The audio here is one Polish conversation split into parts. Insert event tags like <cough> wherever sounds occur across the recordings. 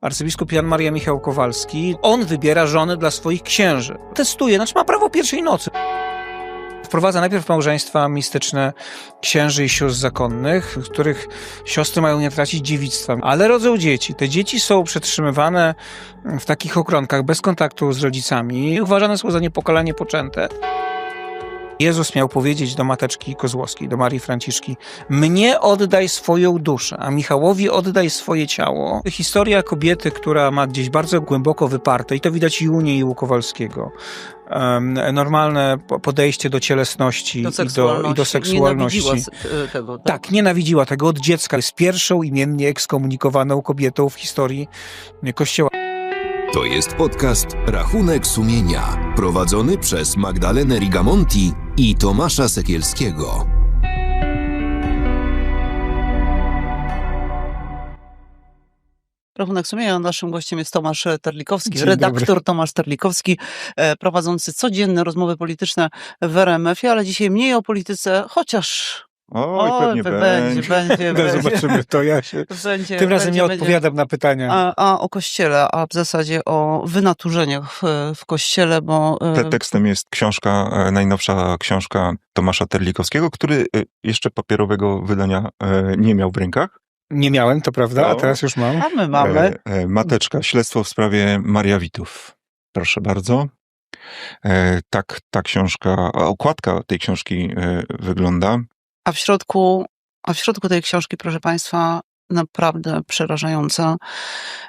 arcybiskup Jan Maria Michał Kowalski, on wybiera żony dla swoich księży. Testuje, znaczy ma prawo pierwszej nocy. Wprowadza najpierw małżeństwa mistyczne księży i sióstr zakonnych, których siostry mają nie tracić dziewictwa, ale rodzą dzieci. Te dzieci są przetrzymywane w takich okronkach bez kontaktu z rodzicami i uważane są za niepokalanie poczęte. Jezus miał powiedzieć do mateczki Kozłowskiej, do Marii Franciszki, mnie oddaj swoją duszę, a Michałowi oddaj swoje ciało. Historia kobiety, która ma gdzieś bardzo głęboko wyparte, i to widać i u niej, i u Kowalskiego, normalne po- podejście do cielesności Do i, do, seksualności. i do seksualności. Nienawidziła y, tego, tak? Tak, nienawidziła tego od dziecka. Jest pierwszą imiennie ekskomunikowaną kobietą w historii Kościoła. To jest podcast Rachunek Sumienia, prowadzony przez Magdalenę Rigamonti i Tomasza Sekielskiego. Rachunek sumienia. Naszym gościem jest Tomasz Terlikowski, Dzień redaktor dobry. Tomasz Terlikowski, e, prowadzący codzienne rozmowy polityczne w RMF-ie, ale dzisiaj mniej o polityce, chociaż Oj, Oj, pewnie be- będzie. będzie, będzie, <laughs> No, będzie, zobaczymy, to ja się... będzie. Tym razem będzie, nie będzie. odpowiadam na pytania. A, a o kościele, a w zasadzie o wynaturzeniach w, w kościele, bo e, Te, tekstem jest książka, e, najnowsza książka Tomasza Terlikowskiego, który e, jeszcze papierowego wydania nie miał w rękach. Nie miałem, to prawda, a No. teraz już mam. a my mamy. Mateczka, śledztwo w sprawie Maria Witów. Proszę bardzo. Tak ta książka, a okładka tej książki wygląda. A w środku, a w środku tej książki, proszę Państwa, naprawdę przerażająca,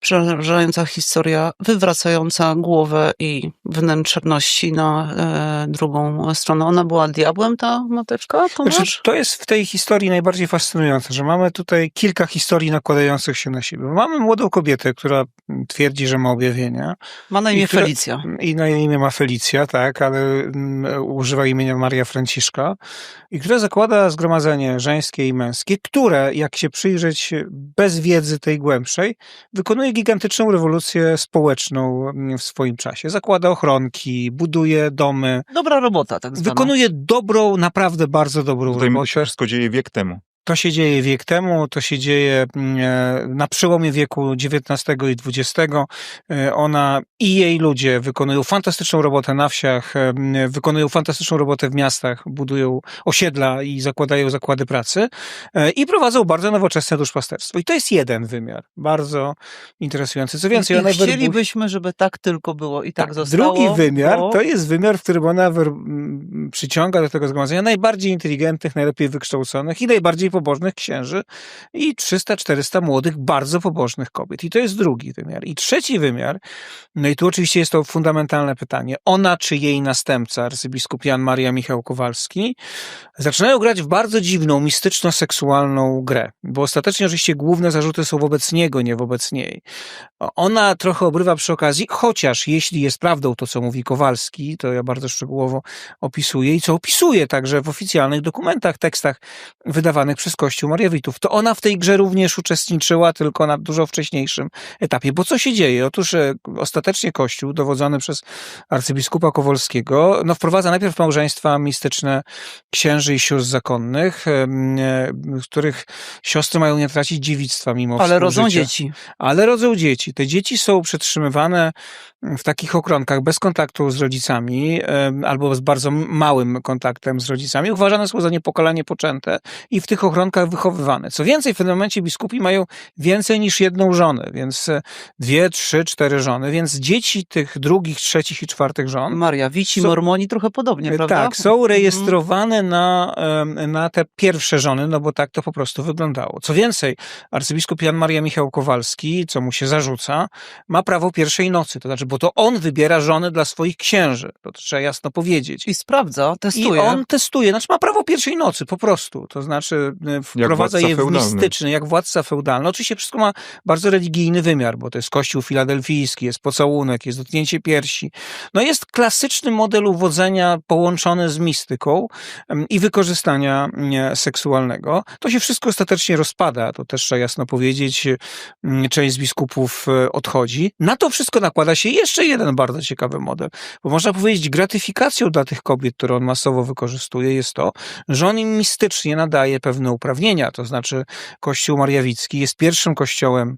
przerażająca historia, wywracająca głowę i wnętrzności na e, drugą stronę. Ona była diabłem, ta mateczka, Tomasz? Znaczy, to jest w tej historii najbardziej fascynujące, że mamy tutaj kilka historii nakładających się na siebie. Mamy młodą kobietę, która twierdzi, że ma objawienia Ma na imię i która- Felicja. i na jej imię ma Felicja, tak, ale mm, używa imienia Maria Franciszka i która zakłada zgromadzenie żeńskie i męskie, które, jak się przyjrzeć bez wiedzy tej głębszej, wykonuje gigantyczną rewolucję społeczną mm, w swoim czasie. Zakłada ochronki, buduje domy, Dobra robota, tak zwana. wykonuje dobrą, naprawdę bardzo dobrą Tutaj robotę. się wszystko dzieje wiek temu. To się dzieje wiek temu, to się dzieje mm, e, na przełomie wieku XIX i XX. E, Ona i jej ludzie wykonują fantastyczną robotę na wsiach, e, wykonują fantastyczną robotę w miastach, budują osiedla i zakładają zakłady pracy i prowadzą bardzo nowoczesne duszpasterstwo. I to jest jeden wymiar, bardzo interesujący. Co więcej, I ona chcielibyśmy, żeby tak tylko było i tak, zostało. Drugi wymiar to jest wymiar, w którym ona wer- przyciąga do tego zgromadzenia najbardziej inteligentnych, najlepiej wykształconych i najbardziej pobożnych księży i 300-400 młodych, bardzo pobożnych kobiet. I to jest drugi wymiar. I trzeci wymiar, no i tu oczywiście jest to fundamentalne pytanie. Ona czy jej następca, arcybiskup Jan Maria Michał Kowalski, zaczynają grać w bardzo dziwną, mistyczno-seksualną grę. Bo ostatecznie oczywiście główne zarzuty są wobec niego, nie wobec niej. Ona trochę obrywa przy okazji, chociaż jeśli jest prawdą to, co mówi Kowalski, to ja bardzo szczegółowo opisuję i co opisuje także w oficjalnych dokumentach, tekstach wydawanych przez Kościół Mariawitów, to ona w tej grze również uczestniczyła, tylko na dużo wcześniejszym etapie. Bo co się dzieje? Otóż e, ostatecznie Kościół, dowodzony przez arcybiskupa Kowalskiego, no wprowadza najpierw małżeństwa mistyczne księży i sióstr zakonnych, e, których siostry mają nie tracić dziewictwa mimo Ale rodzą dzieci. ale rodzą dzieci. Te dzieci są przetrzymywane w takich okronkach bez kontaktu z rodzicami albo z bardzo małym kontaktem z rodzicami. Uważane są za niepokalanie poczęte i w tych ochronkach wychowywane. Co więcej, w tym momencie biskupi mają więcej niż jedną żonę, więc e, dwie, trzy, cztery żony, więc dzieci tych drugich, trzecich i czwartych żon Maria, Wici, Są- Mormoni, trochę podobnie, prawda? tak, są rejestrowane na, na te pierwsze żony, no bo tak to po prostu wyglądało. Co więcej, arcybiskup Jan Maria Michał Kowalski, co mu się zarzuca, ma prawo pierwszej nocy, to znaczy, bo to on wybiera żony dla swoich księży, to trzeba jasno powiedzieć. I sprawdza, I testuje. on testuje, znaczy ma prawo pierwszej nocy, po prostu. To znaczy e, wprowadza władca je w mistyczny, jak władca feudalny. Oczywiście wszystko ma bardzo religijny wymiar, bo to jest kościół filadelfijski, jest pocałunek, jest dotknięcie piersi. No jest klasyczny model uwodzenia połączony z mistyką i wykorzystania nie, seksualnego. To się wszystko ostatecznie rozpada, to też trzeba jasno powiedzieć. Mm, Część z biskupów e, odchodzi. Na to wszystko nakłada się jeszcze jeden bardzo ciekawy model, bo można powiedzieć gratyfikacją dla tych kobiet, które on masowo wykorzystuje jest to, że on im mistycznie nadaje pewne uprawnienia, to znaczy Kościół Mariawicki jest pierwszym kościołem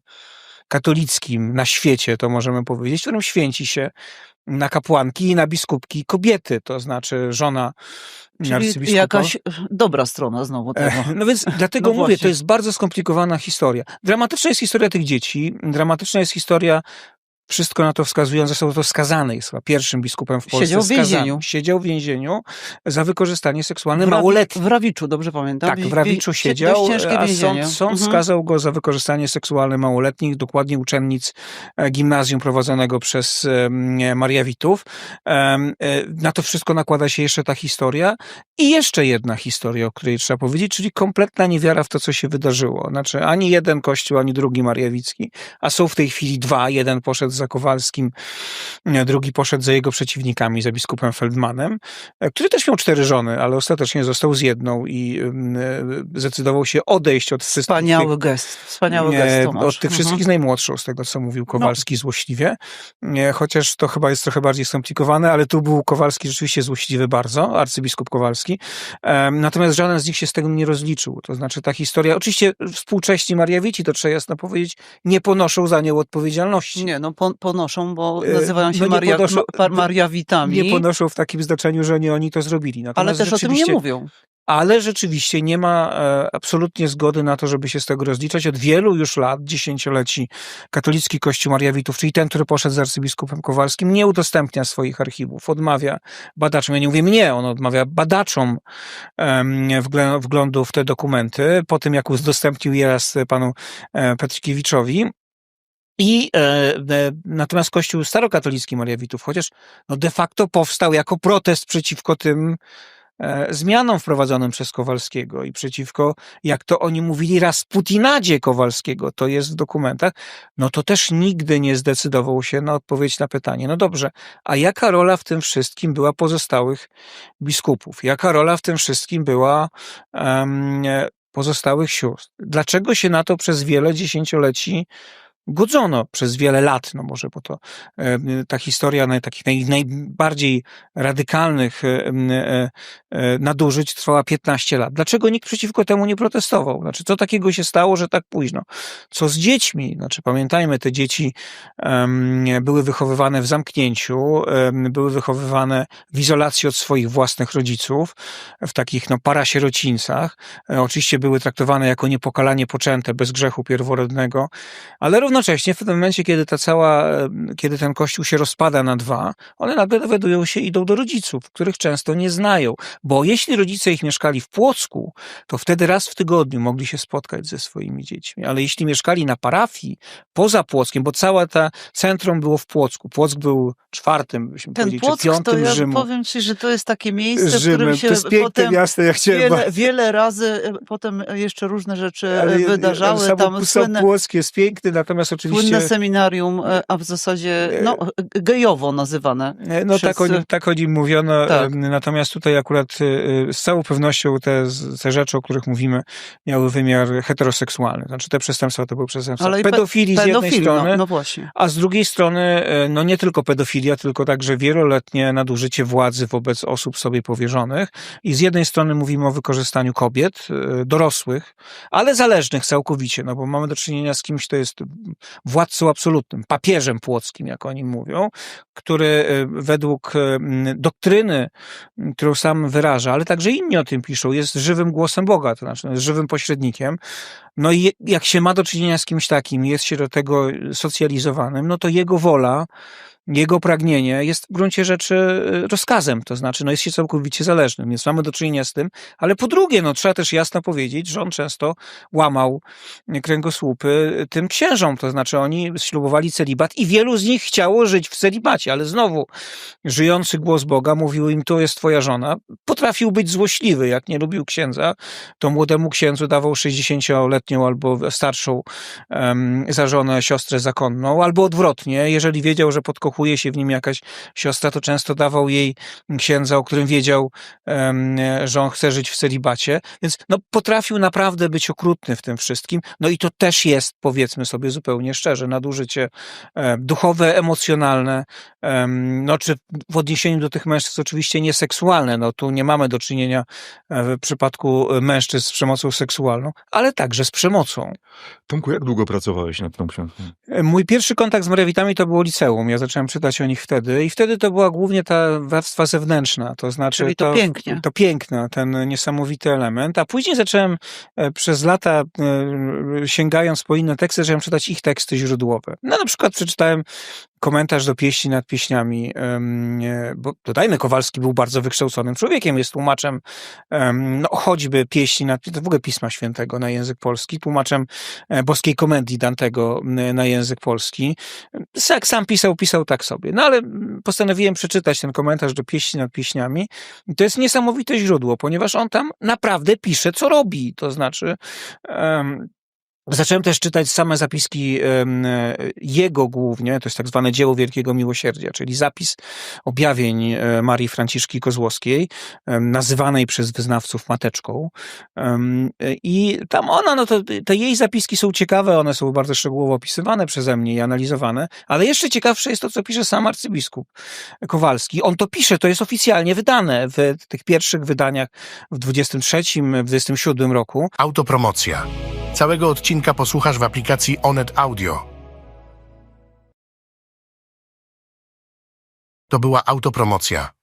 katolickim na świecie, to możemy powiedzieć, w którym święci się na kapłanki i na biskupki kobiety, to znaczy żona Czyli arcybiskupa. jakaś dobra strona znowu tego. E, No więc <laughs> dlatego No mówię, właśnie. to jest bardzo skomplikowana historia. Dramatyczna jest historia tych dzieci, dramatyczna jest historia, wszystko na to wskazuje, on został to skazany, jest chyba pierwszym biskupem w Polsce Siedział w więzieniu. Siedział w więzieniu za wykorzystanie seksualne W małoletnich. W Rawiczu, dobrze pamiętam. Tak, w Rawiczu wi- siedział, a sąd, sąd Mhm. skazał go za wykorzystanie seksualne małoletnich, dokładnie uczennic e, gimnazjum prowadzonego przez Mariawitów. E, Na to wszystko nakłada się jeszcze ta historia i jeszcze jedna historia, o której trzeba powiedzieć, czyli kompletna niewiara w to, co się wydarzyło. Znaczy ani jeden kościół, ani drugi Mariawicki, a są w tej chwili dwa. Jeden poszedł za Kowalskim, e, drugi poszedł za jego przeciwnikami, za biskupem Feldmanem, e, który też miał cztery żony, ale ostatecznie został z jedną i e, zdecydował się odejść od wszystkich Wspaniały tych, gest. Wspaniały gest, Tomasz. od tych Mhm. wszystkich z najmłodszą, z tego co mówił Kowalski złośliwie. E, Chociaż to chyba jest trochę bardziej skomplikowane, ale tu był Kowalski rzeczywiście złośliwy bardzo, arcybiskup Kowalski. Natomiast żaden z nich się z tego nie rozliczył. To znaczy ta historia, oczywiście współcześni Mariawici, to trzeba jasno powiedzieć, nie ponoszą za nią odpowiedzialności. Nie, no ponoszą, bo E, nazywają się no Maria, ponoszą- ma- Mariawitami, Nie ponoszą w takim znaczeniu, że nie oni to zrobili. ale Natomiast też o tym nie mówią. ale rzeczywiście nie ma e, absolutnie zgody na to, żeby się z tego rozliczać. Od wielu już lat, dziesięcioleci, katolicki Kościół Mariawitów, czyli ten, który poszedł z arcybiskupem Kowalskim, nie udostępnia swoich archiwów, odmawia badaczom, ja nie mówię mnie, on odmawia badaczom wglądu w te dokumenty, po tym jak udostępnił je raz panu e, Petrkiewiczowi. I e, e, natomiast Kościół starokatolicki Mariawitów, chociaż no de facto powstał jako protest przeciwko tym e, zmianom wprowadzonym przez Kowalskiego i przeciwko, jak to oni mówili, Rasputinadzie Kowalskiego, to jest w dokumentach, no to też nigdy nie zdecydował się na odpowiedź na pytanie, no dobrze, a jaka rola w tym wszystkim była pozostałych biskupów? Jaka rola w tym wszystkim była pozostałych sióstr? Dlaczego się na to przez wiele dziesięcioleci godzono przez wiele lat, no może, bo to e, ta historia takich naj, najbardziej radykalnych e, e, nadużyć trwała 15 lat. Dlaczego nikt przeciwko temu nie protestował? Znaczy, co takiego się stało, że tak późno? Co z dziećmi? Znaczy, pamiętajmy, te dzieci były wychowywane w zamknięciu, były wychowywane w izolacji od swoich własnych rodziców, w takich no, parasierocińcach. Oczywiście były traktowane jako niepokalanie poczęte, bez grzechu pierworodnego, ale równocześnie w tym momencie, kiedy ta cała, kiedy ten kościół się rozpada na dwa, one nagle dowiadują się, idą do rodziców, których często nie znają. Bo jeśli rodzice ich mieszkali w Płocku, to wtedy raz w tygodniu mogli się spotkać ze swoimi dziećmi. Ale jeśli mieszkali na parafii, poza Płockiem, bo cała ta centrum było w Płocku. Płock był czwartym, byśmy Ten powiedzieli, Płock, czy piątym to ja Rzymu. powiem ci, że to jest takie miejsce, w którym się to jest piękne potem miasto, ja chciałem wiele, wiele razy potem jeszcze różne rzeczy ale e, wydarzały. Samo, Tam słynne, Płock jest piękny, natomiast oczywiście... słynne seminarium, e, a w zasadzie no, g- gejowo nazywane. E, No tak o, przez- nim, tak o nim mówiono, Tak. natomiast tutaj akurat e, z całą pewnością te, te rzeczy, o których mówimy, miały wymiar heteroseksualny. Znaczy te przestępstwa to były przestępstwa Ale i pe- z jednej Pedofil, strony, no, no a z drugiej strony e, no nie tylko pedofilia, tylko także wieloletnie nadużycie władzy wobec osób sobie powierzonych. I z jednej strony mówimy o wykorzystaniu kobiet, e, dorosłych, ale zależnych całkowicie, no bo mamy do czynienia z kimś, kto jest władcą absolutnym, papieżem płockim, jak oni mówią, który e, według e, doktryny, którą sam wyraża, ale także inni o tym piszą, jest żywym głosem Boga, to znaczy jest żywym pośrednikiem. No i jak się ma do czynienia z kimś takim, jest się do tego socjalizowanym, no to jego wola, jego pragnienie jest w gruncie rzeczy e, rozkazem, to znaczy no jest się całkowicie zależnym, więc mamy do czynienia z tym, ale po drugie, no trzeba też jasno powiedzieć, że on często łamał kręgosłupy tym księżom, to znaczy oni ślubowali celibat i wielu z nich chciało żyć w celibacie, ale znowu żyjący głos Boga mówił im, to jest twoja żona. Potrafił być złośliwy, jak nie lubił księdza, to młodemu księdzu dawał 60-letnią albo starszą em, za żonę siostrę zakonną, albo odwrotnie, jeżeli wiedział, że podkochuje zakochuje się w nim jakaś siostra, to często dawał jej księdza, o którym wiedział, że on chce żyć w celibacie. Więc no, potrafił naprawdę być okrutny w tym wszystkim. No i to też jest, powiedzmy sobie zupełnie szczerze, nadużycie e, duchowe, emocjonalne, em, no czy w odniesieniu do tych mężczyzn oczywiście nie seksualne, no tu nie mamy do czynienia e, w przypadku mężczyzn z przemocą seksualną, ale także z przemocą. Tomku, jak długo pracowałeś nad tą książką? E, Mój pierwszy kontakt z Marewitami to było liceum. Ja zacząłem czytać o nich wtedy i wtedy to była głównie ta warstwa zewnętrzna, to znaczy Czyli to pięknie. to piękne, ten niesamowity element, a później zacząłem e, przez lata, e, sięgając po inne teksty, zacząłem czytać ich teksty źródłowe. No na przykład przeczytałem komentarz do pieśni nad pieśniami, e, bo dodajmy, Kowalski był bardzo wykształconym człowiekiem, jest tłumaczem em, no, choćby pieśni, nad, to w ogóle Pisma Świętego na język polski, tłumaczem boskiej komedii Dantego na język polski. Jak sam pisał, pisał tak sobie. No ale postanowiłem przeczytać ten komentarz do pieśni nad pieśniami. I to jest niesamowite źródło, ponieważ on tam naprawdę pisze, co robi. To znaczy, em, Zacząłem też czytać same zapiski jego głównie, to jest tak zwane dzieło Wielkiego Miłosierdzia, czyli zapis objawień e, Marii Franciszki Kozłowskiej, nazywanej przez wyznawców mateczką. I tam ona, no to te jej zapiski są ciekawe, one są bardzo szczegółowo opisywane przeze mnie i analizowane, ale jeszcze ciekawsze jest to, co pisze sam arcybiskup Kowalski. On to pisze, to jest oficjalnie wydane w tych pierwszych wydaniach w 23, w 27 roku. Autopromocja. Całego odcinka posłuchasz w aplikacji Onet Audio. To była autopromocja.